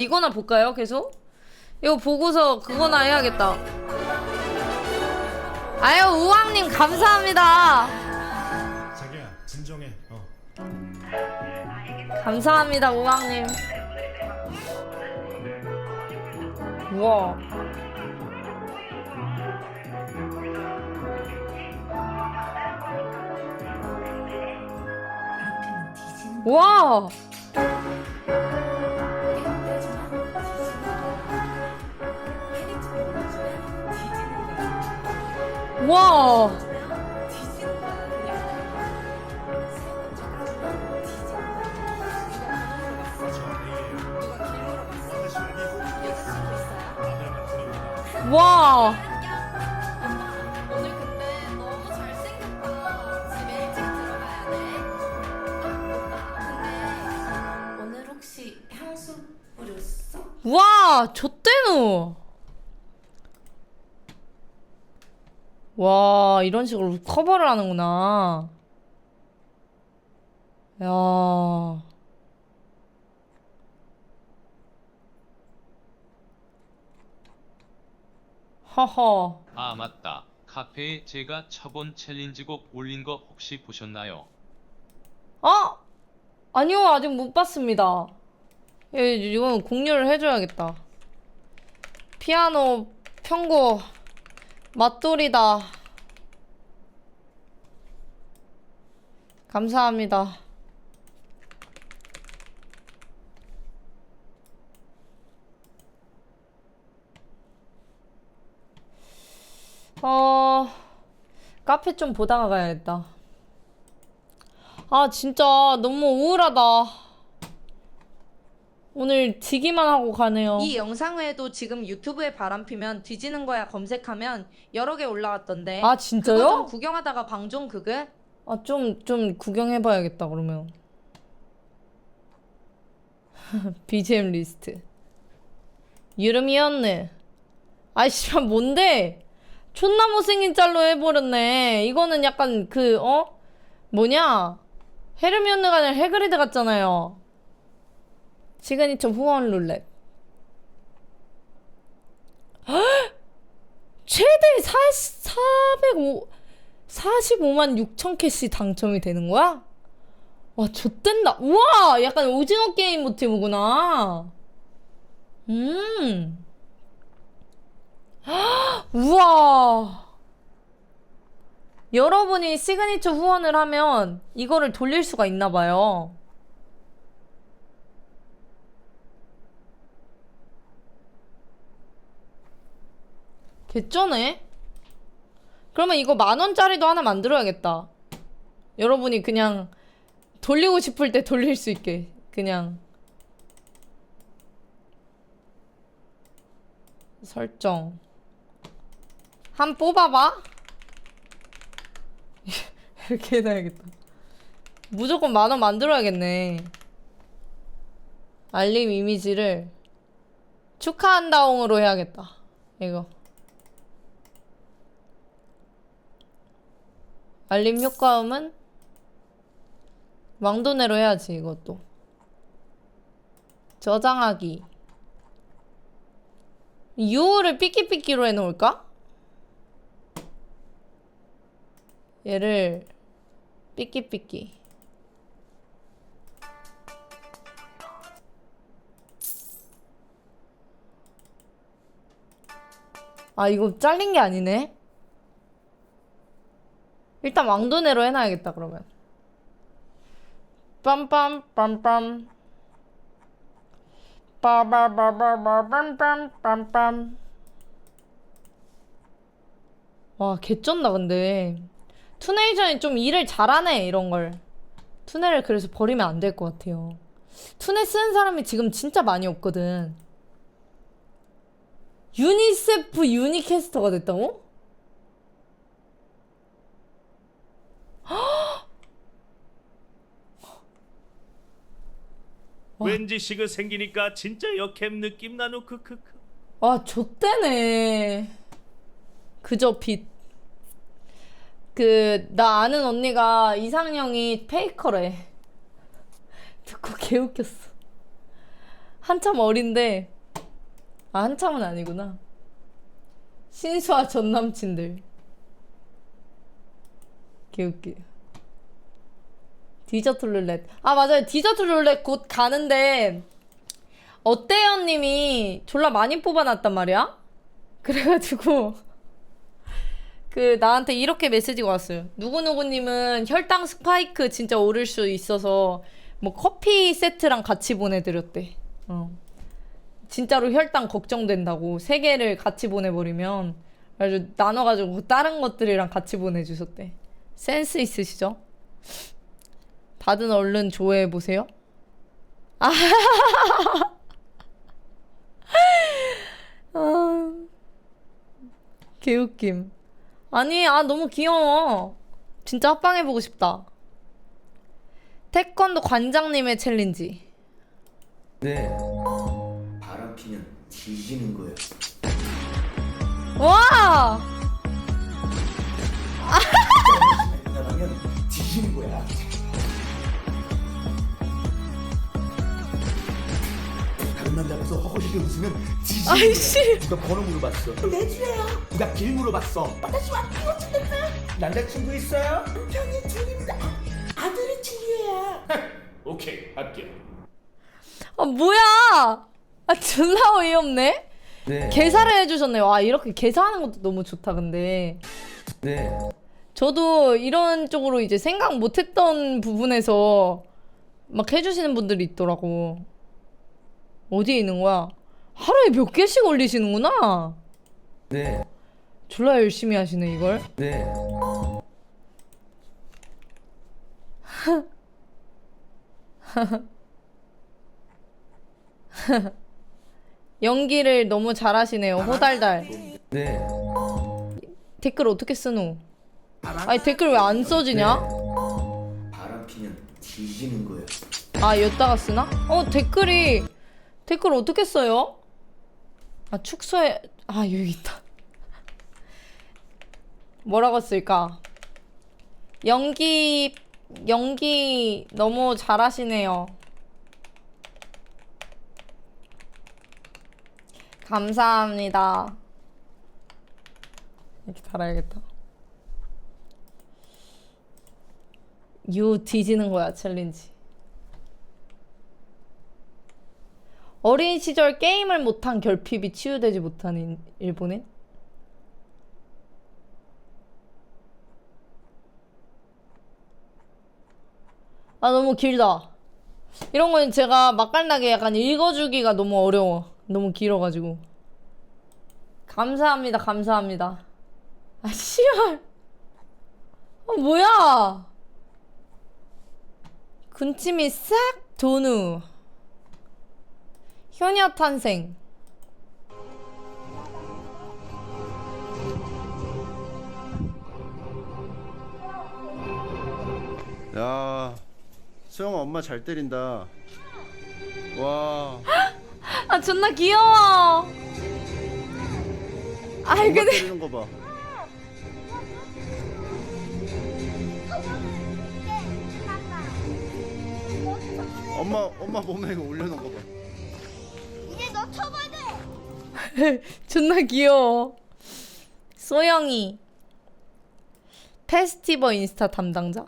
이거나 볼까요? 계속? 이거 보고서 그거나 해야겠다. 아유 우왕님 감사합니다. 자기야 진정해. 어. 감사합니다 우왕님. 우와. 와. 와. 와. 오늘 근데 너무 잘생겼다. 집에 일찍 들어가야 돼. 아, 오빠. 근데 오늘 혹시 향수 뿌렸어? 와, 좆대노. 와, 이런 식으로 커버를 하는구나. 야. 허허. 아 맞다. 카페에 제가 쳐본 챌린지곡 올린 거 혹시 보셨나요? 어? 아니요, 아직 못 봤습니다. 예, 이건 공유를 해줘야겠다. 피아노 편곡 맛돌이다. 감사합니다. 어, 카페 좀 보다가 가야겠다. 아, 진짜 너무 우울하다. 오늘 지기만 하고 가네요. 이 영상 외에도 지금 유튜브에 바람 피면 뒤지는 거야 검색하면 여러 개 올라왔던데. 아, 그거 좀 진짜요? 구경하다가 방종 그게? 아, 좀, 좀 구경해봐야겠다, 그러면. BGM 리스트. 유름이었네. 아이씨, 뭔데? 존나 못생긴 짤로 해버렸네. 이거는 약간 그, 어? 뭐냐? 헤르미온느가 아니라 해그리드 같잖아요. 시그니처 후원 룰렛. 헉! 최대 4, 405, 45만 6천 캐시 당첨이 되는 거야? 와, 좆된다. 우와! 약간 오징어 게임 모티브구나. 음. 헉, 우와. 여러분이 시그니처 후원을 하면 이거를 돌릴 수가 있나 봐요. 개쩌네? 그러면 이거 만 원짜리도 하나 만들어야겠다. 여러분이 그냥 돌리고 싶을 때 돌릴 수 있게 그냥 설정 한 뽑아봐. 이렇게 해놔야겠다. 무조건 만원 만들어야겠네. 알림 이미지를 축하한다옹으로 해야겠다. 이거. 알림 효과음은 왕도내로 해야지 이것도. 저장하기. 유호를 삐끼삐끼로 해놓을까? 얘를 삐끼삐끼. 아 이거 잘린 게 아니네 일단 왕도내로 해놔야겠다 그러면. 빰빰 빰빰. 빠바바바바빰빰 빰빰. 와 개쩐다 근데. 투네이션이 좀 일을 잘하네 이런 걸. 투네를 그래서 버리면 안 될 것 같아요. 투네 쓰는 사람이 지금 진짜 많이 없거든. 유니세프 유니캐스터가 됐다고? 왠지 시그 생기니까 진짜 역캠 느낌 나누 크크크 와, 좆대네. 그저 빛. 그, 나 아는 언니가 이상형이 페이커래. 듣고 개웃겼어. 한참 어린데 아 한참은 아니구나 신수와 전 남친들 개웃기 디저트 룰렛 아 맞아요 디저트 룰렛 곧 가는데 어때요 님이 졸라 많이 뽑아놨단 말이야 그래가지고 그 나한테 이렇게 메시지가 왔어요. 누구누구님은 혈당 스파이크 진짜 오를 수 있어서 뭐 커피 세트랑 같이 보내드렸대. 어. 진짜로 혈당 걱정된다고 세 개를 같이 보내버리면 아주 나눠가지고 다른 것들이랑 같이 보내주셨대. 센스 있으시죠? 다들 얼른 조회해 보세요. 아, 개웃김. 아니, 아, 너무 귀여워. 진짜 합방해 보고 싶다. 태권도 관장님의 챌린지. 네. 바람 피면 뒤지는 거예요. 와! 나가면 뒤지는 거야. 앞에서 허허지게 웃으면 거야. 아이씨. 누가 번호 물어봤어? 내 주예요. 누가 길 물어봤어? 와타시와 남자친구 있어요? 형이 둘입니다. 아들이 친구야. 오케이 합격. 아, 뭐야! 아, 존나 어이없네? 네. 개사를 해주셨네요. 와, 이렇게 개사하는 것도 너무 좋다, 근데. 네. 저도 이런 쪽으로 이제 생각 못했던 부분에서 막 해주시는 분들이 있더라고. 어디에 있는 거야? 하루에 몇 개씩 올리시는구나. 네. 졸라 열심히 하시네, 이걸. 네. 연기를 너무 잘하시네요, 호달달. 네. 댓글 어떻게 쓰노? 아니, 댓글 왜 안 써지냐? 바람 피면 뒤지는 거예요. 아, 여기다가 쓰나? 어, 댓글이, 댓글 어떻게 써요? 아, 축소해, 아, 여기 있다. 뭐라고 쓸까? 연기, 연기 너무 잘하시네요. 감사합니다. 이렇게 달아야겠다. 유 뒤지는 거야, 챌린지. 어린 시절 게임을 못한 결핍이 치유되지 못하는 일본인? 아 너무 길다. 이런 건 제가 맛깔나게 약간 읽어주기가 너무 어려워. 너무 길어가지고. 감사합니다, 감사합니다. 아 씨발. 아 뭐야? 군침이 싹 도누. 효녀 탄생. 야, 수영아 엄마 잘 때린다. 와, 아 존나 귀여워. 아이 엄마 근데 때리는 거 봐. 엄마 엄마 몸에 이거 올려놓은 거 봐. 존나 귀여워. 소영이 페스티벌 인스타 담당자.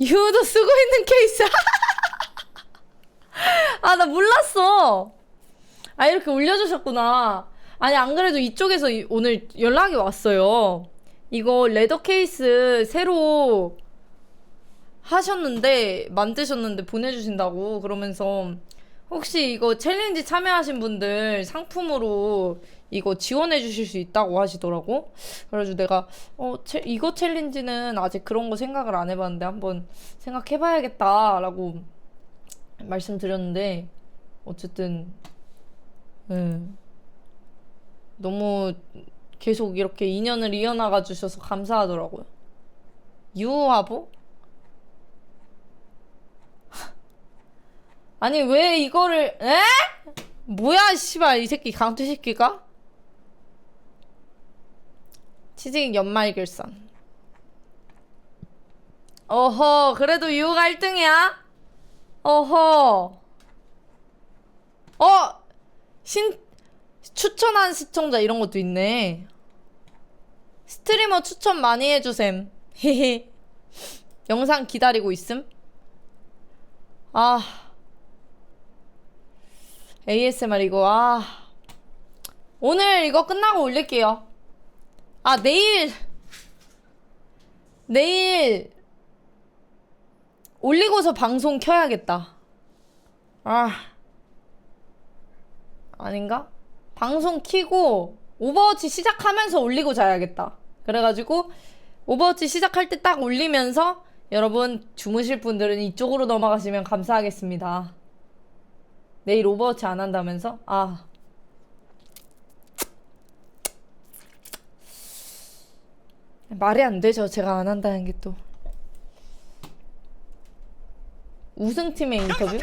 유도 쓰고 있는 케이스. 아 나 몰랐어. 아 이렇게 올려주셨구나. 아니 안 그래도 이쪽에서 이- 오늘 연락이 왔어요. 이거 레더 케이스 새로 하셨는데 만드셨는데 보내주신다고 그러면서 혹시 이거 챌린지 참여하신 분들 상품으로 이거 지원해 주실 수 있다고 하시더라고. 그래가지고 내가 어 채, 이거 챌린지는 아직 그런 거 생각을 안 해봤는데 한번 생각해봐야겠다라고 말씀드렸는데 어쨌든 예. 너무 계속 이렇게 인연을 이어나가 주셔서 감사하더라고요. 유화보? 아니 왜 이거를 에? 뭐야 씨발 이 새끼 강투 새끼가? 치즈익 연말 결산 어허 그래도 유가 1등이야? 어허 어! 신, 추천한 시청자 이런 것도 있네. 스트리머 추천 많이 해주셈. 헤헤. 영상 기다리고 있음? 아. ASMR 이거, 아. 오늘 이거 끝나고 올릴게요. 아, 내일. 내일. 올리고서 방송 켜야겠다. 아. 아닌가? 방송 키고 오버워치 시작하면서 올리고 자야겠다. 그래가지고 오버워치 시작할 때 딱 올리면서 여러분 주무실 분들은 이쪽으로 넘어가시면 감사하겠습니다. 내일 오버워치 안 한다면서? 아. 말이 안 되죠. 제가 안 한다는 게 또. 우승팀의 인터뷰?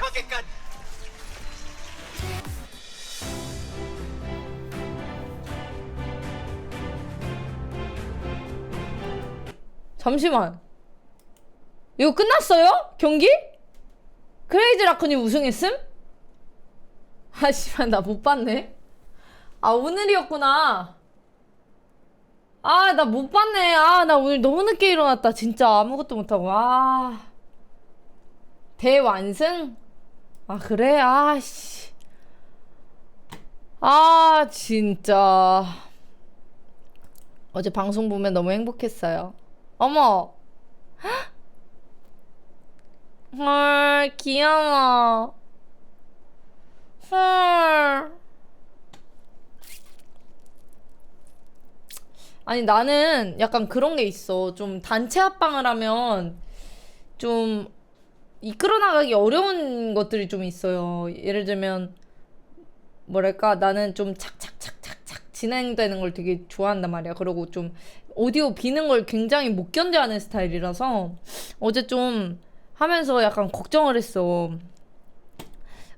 잠시만. 이거 끝났어요? 경기? 크레이지 라쿤이 우승했음? 아, 씨발, 나 못 봤네. 아, 오늘이었구나. 아, 나 못 봤네. 아, 나 오늘 너무 늦게 일어났다. 진짜 아무것도 못하고. 아. 대완승? 아, 그래? 아, 씨. 아, 진짜. 어제 방송 보면 너무 행복했어요. 어머! 헐, 귀여워. 헐. 아니, 나는 약간 그런 게 있어. 좀 단체 합방을 하면 좀 이끌어 나가기 어려운 것들이 좀 있어요. 예를 들면, 뭐랄까, 나는 좀 착착착착착 진행되는 걸 되게 좋아한단 말이야. 그리고 좀 오디오 비는 걸 굉장히 못 견뎌하는 스타일이라서 어제 좀 하면서 약간 걱정을 했어.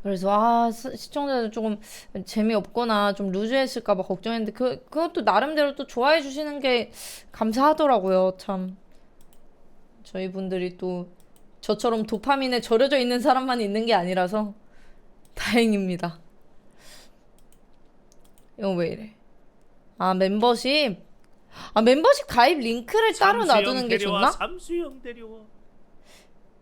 그래서 아 시- 시청자들 조금 재미없거나 좀 루즈했을까봐 걱정했는데 그 그것도 나름대로 또 좋아해 주시는 게 감사하더라고요 참 저희 분들이 또 저처럼 도파민에 절여져 있는 사람만 있는 게 아니라서 다행입니다. 이거 왜 이래? 아 멤버십 아 멤버십 가입 링크를 따로 놔두는 게 좋나? 삼수형 데려와.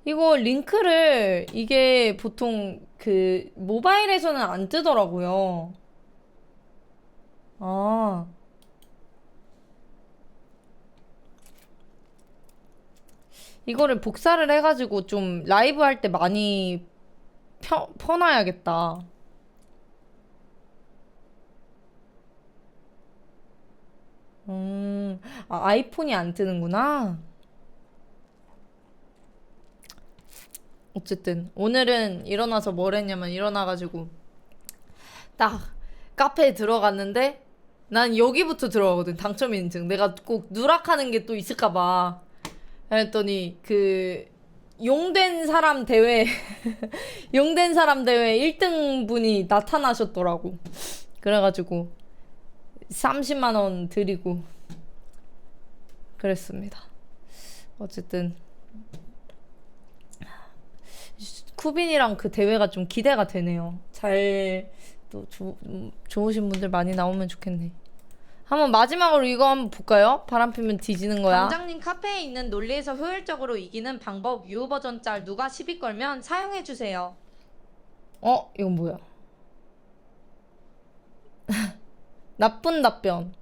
이거 링크를 이게 보통 그 모바일에서는 안 뜨더라고요. 아. 이거를 복사를 해가지고 좀 라이브 할 때 많이 펴, 퍼놔야겠다. 음, 아, 아이폰이 안 뜨는구나. 어쨌든 오늘은 일어나서 뭘 했냐면 일어나가지고 딱 카페에 들어갔는데 난 여기부터 들어가거든 당첨 인증. 내가 꼭 누락하는 게 또 있을까봐. 그랬더니 그 용된 사람 대회 용된 사람 대회 1등 분이 나타나셨더라고. 그래가지고 30만 원 드리고 그랬습니다. 어쨌든 쿠빈이랑 그 대회가 좀 기대가 되네요. 잘 또 좋으신 분들 많이 나오면 좋겠네. 한번 마지막으로 이거 한번 볼까요? 바람 피면 뒤지는 거야. 방장님 카페에 있는 논리에서 효율적으로 이기는 방법 유효 버전 짤 누가 시비 걸면 사용해 주세요. 어, 이건 뭐야? 나쁜 답변.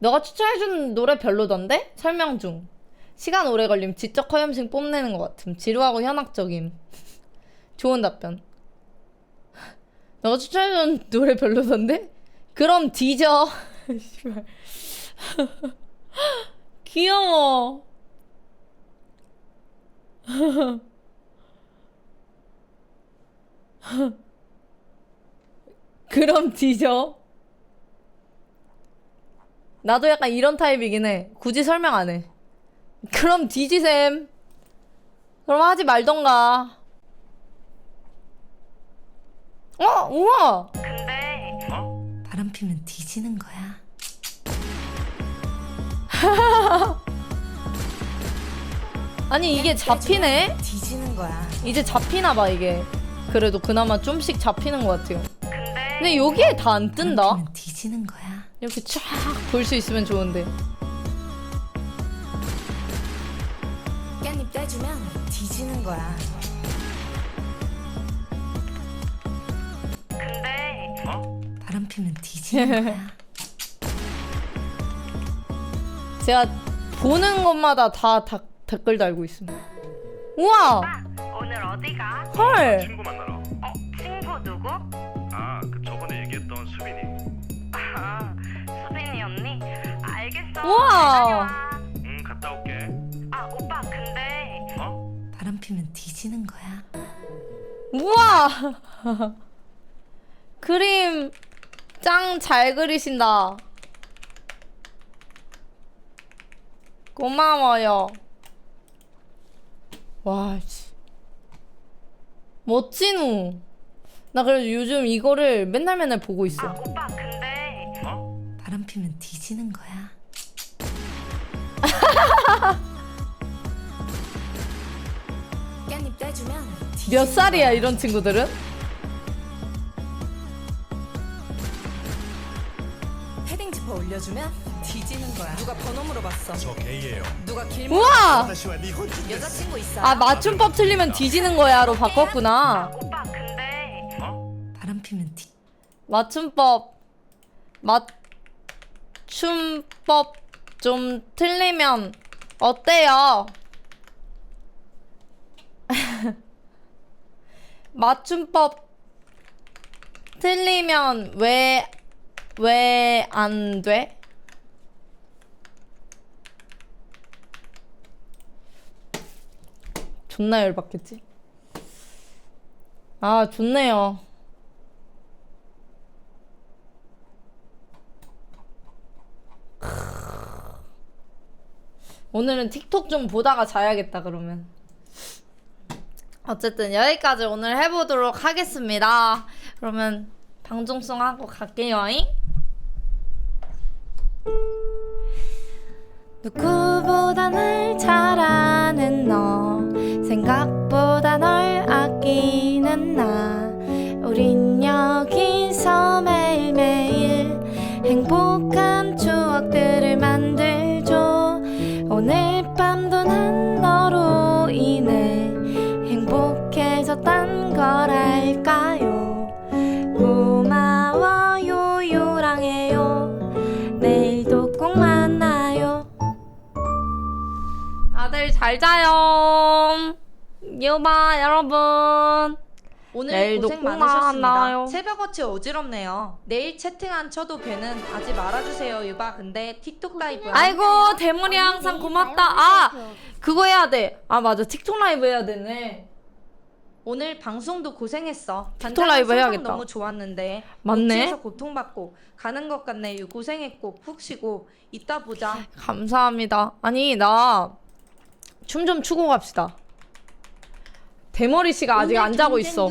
너가 추천해준 노래 별로던데? 설명 중. 시간 오래 걸림. 지적 허염심 뽐내는 것 같음. 지루하고 현학적임. 좋은 답변. 너가 추천해준 노래 별로던데? 그럼 뒤져. 씨발. 귀여워. 그럼 뒤져. 나도 약간 이런 타입이긴 해. 굳이 설명 안 해. 그럼 뒤지셈. 그럼 하지 말던가. 어, 우와. 바람 피면 뒤지는 거야. 아니 이게 잡히네. 뒤지는 거야. 이제 잡히나 봐 이게. 그래도 그나마 좀씩 잡히는 것 같아요. 근데 여기에 다안 뜬다. 뒤지는 거야. 이렇게 쫙 볼 수 있으면 좋은데. 깻잎 떼주면 뒤지는 거야. 바람 피면 뒤지는 거야. 제가 보는 것마다 다, 다 댓글 달고 있습니다. 우와! 오늘 어디가? 헐! 친구 만나러. 어, 친구 누구? 아, 그 저번에 얘기했던 수빈이. 아, 수빈이 언니? 알겠어. 우와! 응, 갔다 올게. 아, 오빠, 근데 어? 바람 피면 뒤지는 거야. 우와! 그림 짱 잘 그리신다. 고마워요. 와, 씨. 멋지누. 나 그래서 요즘 이거를 맨날 맨날 보고 있어. 아, 오빠, 근데 바람 피면 뒤지는 거야. 깻잎 떼주면 몇 살이야, 이런 친구들은? 올려주면 뒤지는 거야. 누가 번호 물어봤어? 저 게이예요. 누가 길 우와! 니혼 여자친구 있어? 아, 맞춤법 틀리면 뒤지는 거야로 바꿨구나. 오빠, 근데 바람 피면 뒤. 맞춤법 맞춤법 좀 틀리면 어때요? 맞춤법 틀리면 왜 왜 안 돼? 존나 열받겠지? 아, 좋네요. 오늘은 틱톡 좀 보다가 자야겠다 그러면 어쨌든 여기까지 오늘 해보도록 하겠습니다 그러면 방송송 하고 갈게요 누구보다 날 잘 아는 너 생각보다 널 아끼는 나. 우린 여기서 매일매일 행복한 잘 자요 유바 여러분 오늘 내일도 고생 꼭 많으셨습니다. 만나요. 새벽같이 어지럽네요. 내일 채팅 안 쳐도 배는 하지 말아주세요, 유바. 근데 틱톡 라이브. 아이고 대물이 항상 고맙다 아 그거 해야 돼 아 맞아 틱톡 라이브 해야 되네 오늘 방송도 고생했어. 틱톡 라이브 해야겠다. 너무 좋았는데. 맞네. 녹취해서 고통받고 가는 것 같네. 유 고생했고 푹 쉬고 이따 보자. 감사합니다. 아니 나 춤 좀 추고 갑시다. 대머리 씨가 아직 안 자고 있어.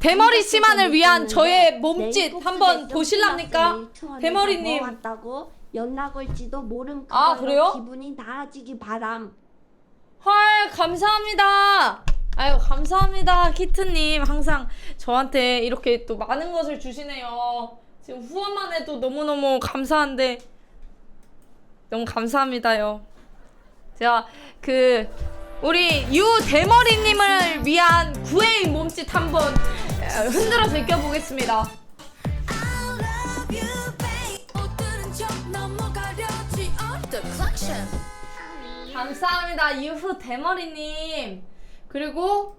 대머리 씨만을 위한 저의 몸짓 한번 보실랍니까? 대머리님. 연락 올지도 모른 아, 그래요? 기분이 나아지기 바람. 헐 감사합니다. 아유 감사합니다 키트님 항상 저한테 이렇게 또 많은 것을 주시네요. 지금 후원만 해도 너무 너무 감사한데 너무 감사합니다요. 제가 그 우리 유 대머리님을 위한 구애인 몸짓 한번 에, 흔들어 제껴보겠습니다. 감사합니다 유후 대머리님 그리고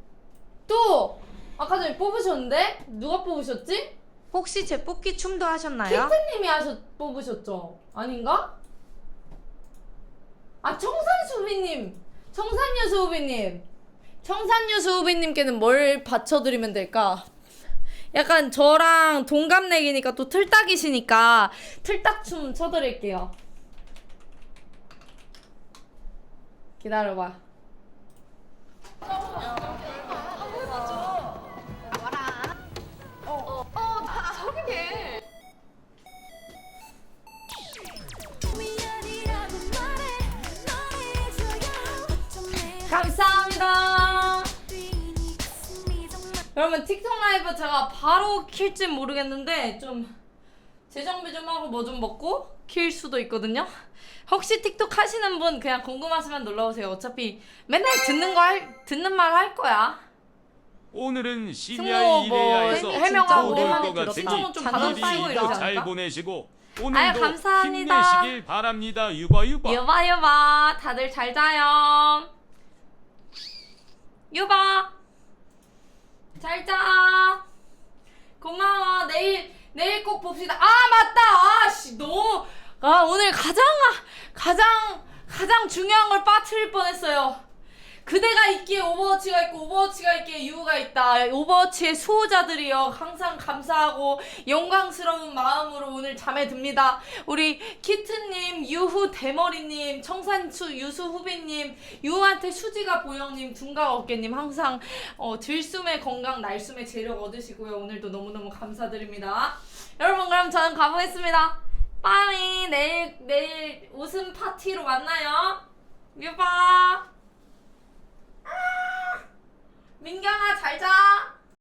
또 아까 전에 뽑으셨는데 누가 뽑으셨지? 혹시 제 뽑기 춤도 하셨나요? 키트님이 하셨 뽑으셨죠? 아닌가? 아 청산수비님. 청산유수 후비님. 청산유수 후비님께는 뭘 바쳐드리면 될까? 약간 저랑 동갑내기니까 또 틀딱이시니까 틀딱춤 쳐드릴게요. 기다려봐 감사합니다 여러분 틱톡 라이브 제가 바로 킬지 모르겠는데 좀 재정비 좀 하고 뭐 좀 먹고 킬 수도 있거든요. 혹시 틱톡 하시는 분 그냥 궁금하시면 놀러 오세요. 어차피 맨날 듣는 거 할, 듣는 말 할 거야. 오늘은 승모 심야 뭐 해명하고 못올 오랜만에 것 같으니 신청은 좀 받아쓰고 미리 이러지 잘 않을까? 보내시고 오늘도 감사합니다. 힘내시길 바랍니다. 유바 유바. 유바 유바 다들 잘 자요. 유바 잘 자. 고마워. 내일 내일 꼭 봅시다. 아 맞다. 아씨 너무 아 오늘 가장 가장 가장 중요한 걸 빠뜨릴 뻔했어요. 그대가 있기에 오버워치가 있고 오버워치가 있기에 유가 있다. 오버워치의 수호자들이여 항상 감사하고 영광스러운 마음으로 오늘 잠에 듭니다. 우리 키트님, 유후 대머리님, 청산수 유수 후비님, 유한테 수지가 보영님, 둔각 어깨님 항상 어, 들숨의 건강, 날숨의 재력 얻으시고요. 오늘도 너무너무 감사드립니다. 여러분 그럼 저는 가보겠습니다. 빠이 내일 내일 웃음 파티로 만나요. 유바. 아! 민경아 잘 자.